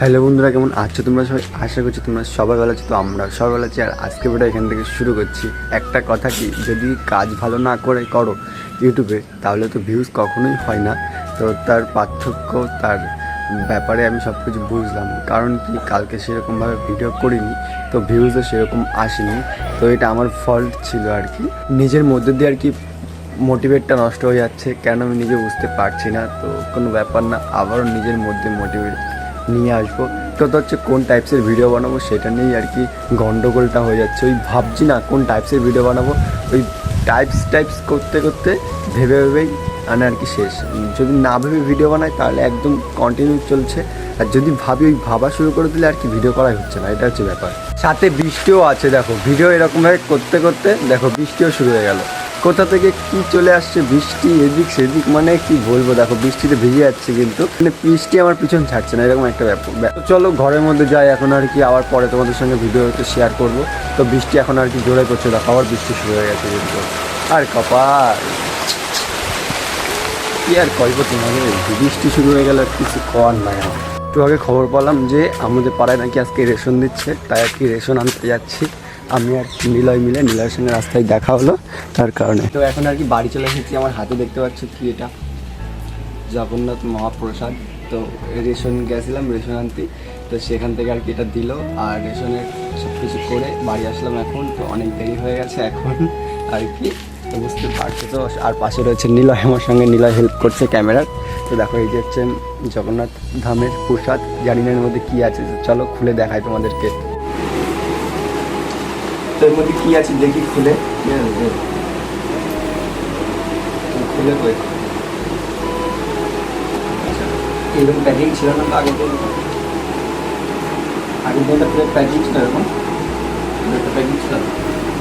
Hello বন্ধুরা, কেমন আছো তোমরা সবাই? আশা করছি তোমরা সবাই ভালো আছো। তো আমরা সবাই ভালো আছি, আর আজকে ভিডিও এখান থেকে শুরু করছি। একটা কথা কি, যদি কাজ ভালো না করে করো ইউটিউবে, তাহলে তো ভিউজ কখনোই হয় না। তো তার পার্থক্য, তার ব্যাপারে আমি সব কিছু বুঝলাম। কারণ কি, কালকে সেরকমভাবে ভিডিও করিনি, তো ভিউজও সেরকম আসেনি। তো এটা আমার ফল্ট ছিল আর কি। নিজের মধ্যে দিয়ে আর কি মোটিভেটটা নষ্ট হয়ে যাচ্ছে। কেন আমি নিজে বুঝতে পারছি না, তো কোনো ব্যাপার না, আবারও নিজের মধ্যে মোটিভেট নিয়ে আসব। তো হচ্ছে কোন টাইপসের ভিডিও বানাবো সেটা নিয়েই আর কি গন্ডগোলটা হয়ে যাচ্ছে। ওই ভাবছি না কোন টাইপসের ভিডিও বানাবো। ওই টাইপস টাইপস করতে করতে ভেবে ভেবেই মানে আর কি শেষ। যদি না ভেবে ভিডিও বানাই তাহলে একদম কন্টিনিউ চলছে। আর যদি ভাবি ওই ভাবা শুরু করে দিলে আর কি ভিডিও করাই হচ্ছে না, এটা হচ্ছে ব্যাপার। সাথে বৃষ্টিও আছে দেখো ভিডিও এরকমভাবে করতে করতে দেখো বৃষ্টিও শুরু হয়ে গেল। কোথা থেকে কি চলে আসছে বৃষ্টি, এদিক সেদিক মানে কি বলব? দেখো, বৃষ্টিতে ভিজে যাচ্ছে কিন্তু। মানে বৃষ্টি আমার পিছন ছাড়ছে না, এরকম একটা ব্যাপার চলো, ঘরের মধ্যে যাই এখন আর কি। আবার পরে তোমাদের সঙ্গে ভিডিও শেয়ার করব। তো বৃষ্টি এখন আর কি জোরে করছে দেখো, আবার বৃষ্টি শুরু হয়ে গেছে কিন্তু। আর কপাল! কি আর কইব তোমাদের? বৃষ্টি শুরু হয়ে গেল কিছু কর নাই আমার। একটু আগে খবর পেলাম যে আমাদের পাড়ায় নাকি আজকে রেশন দিচ্ছে, তাই আর কি রেশন আনতে যাচ্ছি। আমি আর নিলয় মিলে, নিলয়ের সঙ্গে রাস্তায় দেখা হলো, তার কারণে। তো এখন আর কি বাড়ি চলে এসেছি, আমার হাতে দেখতে পাচ্ছ কি এটা? জগন্নাথ মহাপ্রসাদ। তো রেশন গেছিলাম, রেশন আনতে। তো সেখান থেকে আর কি এটা দিল, আর রেশনের সব কিছু করে বাড়ি আসলাম এখন। তো অনেক দেরি হয়ে গেছে এখন আর কি। বুঝতে পারছ তো আর পাশে রয়েছে নিলয় আমার সঙ্গে নিলয় হেল্প করছে ক্যামেরার তো দেখো, এই যে হচ্ছে জগন্নাথ ধামের প্রসাদ, জানি না এর মধ্যে কী আছে। চলো খুলে দেখাই তোমাদেরকে। তো এর মধ্যে কী আছে দেখি খুলে। খুলে কই এরকম প্যাকিং ছিল না তো আগে তো? আগে তো প্যাকিং ছিল এরকম। প্যাকিং ছিল।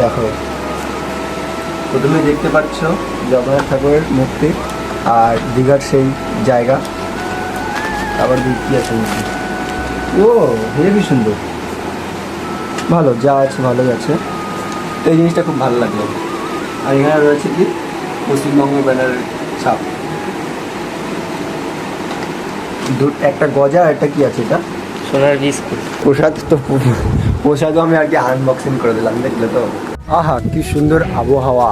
দেখো। প্রথমে দেখতে পাচ্ছ জগন্নাথ ঠাকুরের মূর্তি আর দীঘার সেই জায়গা। আবার কি আছে মূর্তি ও হেভি সুন্দর। ভালো যা আছে ভালোই আছে। তো এই জিনিসটা খুব ভালো লাগল। আর এখানে রয়েছে কি? পশ্চিমবঙ্গ ব্যানারের ছাপ। একটা গজা একটা কি আছে এটা? সোনার বিস্কুট। প্রসাদ তো প্রসাদও আমি আর কি আনবক্সিং করে দিলাম, দেখলে তো। আহা, কি সুন্দর আবহাওয়া।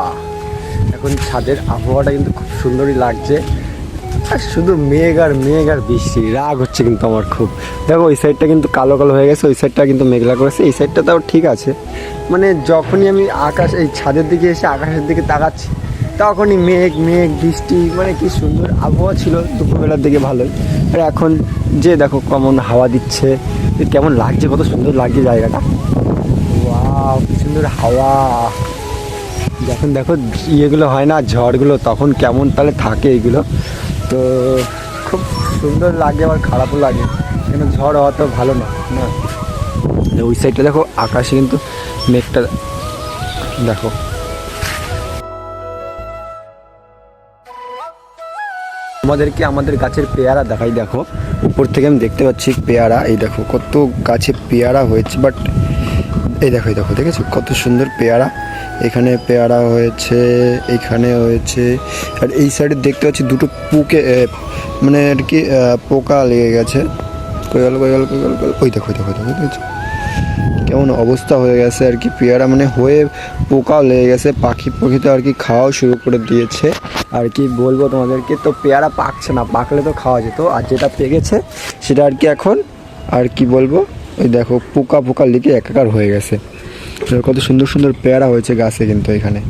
এখন ছাদের আবহাওয়াটা কিন্তু খুব সুন্দরই লাগছে। আর শুধু মেঘ আর মেঘ আর বৃষ্টি, রাগ হচ্ছে কিন্তু আমার খুব। দেখো, ওই সাইডটা কিন্তু কালো কালো হয়ে গেছে, ওই সাইডটা কিন্তু মেঘলা করেছে, এই সাইডটা তাও ঠিক আছে। মানে যখনই আমি আকাশ, এই ছাদের দিকে এসে আকাশের দিকে তাকাচ্ছি, তখনই মেঘ মেঘ, বৃষ্টি মানে কি সুন্দর আবহাওয়া ছিল। দুপুরবেলার দিকে ভালোই। আর এখন যে দেখো, কেমন হাওয়া দিচ্ছে কেমন লাগছে, কত সুন্দর লাগছে জায়গাটা। কি সুন্দর হাওয়া। যখন দেখো ইয়েগুলো হয় না, ঝড়গুলো, তখন কেমন তাহলে থাকে এগুলো। তো খুব সুন্দর লাগে, আবার খারাপও লাগে। কেন ঝড় হওয়া তো ভালো না না? ওই সাইডটা দেখো, আকাশে কিন্তু মেঘটা দেখো। আমাদেরকে আমাদের গাছের পেয়ারা দেখাই, দেখো। উপর থেকে আমি দেখতে পাচ্ছি পেয়ারা, এই দেখো কত গাছে পেয়ারা হয়েছে বাট এই দেখো এই দেখো, দেখেছ? কত সুন্দর পেয়ারা। এখানে পেয়ারা হয়েছে, এখানে হয়েছে, আর এই সাইডে দেখতে পাচ্ছি দুটো পুকে মানে আর কি পোকা লেগে গেছে। কই গেল কই গেল কই গেল ওই দেখো দেখো দেখো, দেখেছ? কেমন অবস্থা হয়ে গেছে আর কি। পেয়ারা মানে হয়ে পোকাও লেগে গেছে, পাখি পাখি তো আর কি খাওয়াও শুরু করে দিয়েছে। আর কি বলব তোমাদেরকে, তো পেয়ারা পাকছে না, পাকলে তো খাওয়া যেত। আর যেটা পেকেছে, সেটা আর কি এখন, আর কি বলব ওই দেখো পোকা পোকা লেগে একাকার হয়ে গেছে। কত সুন্দর সুন্দর পেয়ারা হয়েছে গাছে কিন্তু এখানে।